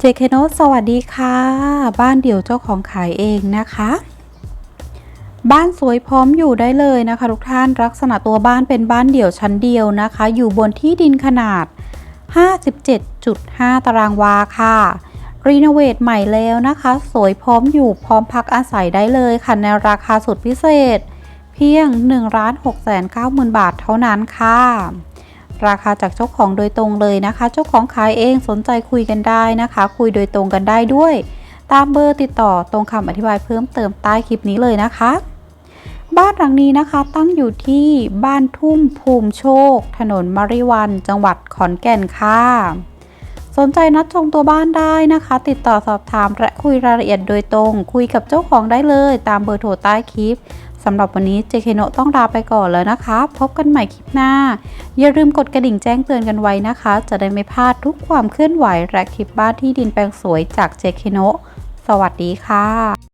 เจเคโนสวัสดีค่ะ บ้านเดี่ยวเจ้าของขายเองนะคะ บ้านสวยพร้อมอยู่ได้เลยนะคะ ทุกท่านลักษณะตัวบ้านเป็นบ้านเดี่ยวชั้นเดียวนะคะ อยู่บนที่ดินขนาด 57.5 ตารางวาค่ะรีโนเวทใหม่แล้วนะคะ สวยพร้อมอยู่พร้อมพักอาศัยได้เลยค่ะ ในราคาสุดพิเศษ เพียง 1 6 9 0 0 0 0 บาทเท่านั้นค่ะ ราคาจากเจ้าของโดยตรงเลยนะคะ เจ้าของขายเองสนใจคุยกันได้นะคะ คุยโดยตรงกันได้ด้วย ตามเบอร์ติดต่อตรงคำอธิบายเพิ่มเติมใต้คลิปนี้เลยนะคะ บ้านหลังนี้นะคะตั้งอยู่ที่บ้านทุ่มภูมิโชค ถนนมาริวัน จังหวัดขอนแก่นค่ะ สนใจนัดชมตัวบ้านได้นะคะ ติดต่อสอบถามและคุยรายละเอียดโดยตรง คุยกับเจ้าของได้เลยตามเบอร์โทรใต้คลิปสำหรับวันนี้เจเคโนต้องลาไปก่อนแล้วนะคะ พบกันใหม่คลิปหน้า อย่าลืมกดกระดิ่งแจ้งเตือนกันไว้นะคะ จะได้ไม่พลาดทุกความเคลื่อนไหวและคลิปบ้านที่ดินแปลงสวยจากเจเคโนสวัสดีค่ะ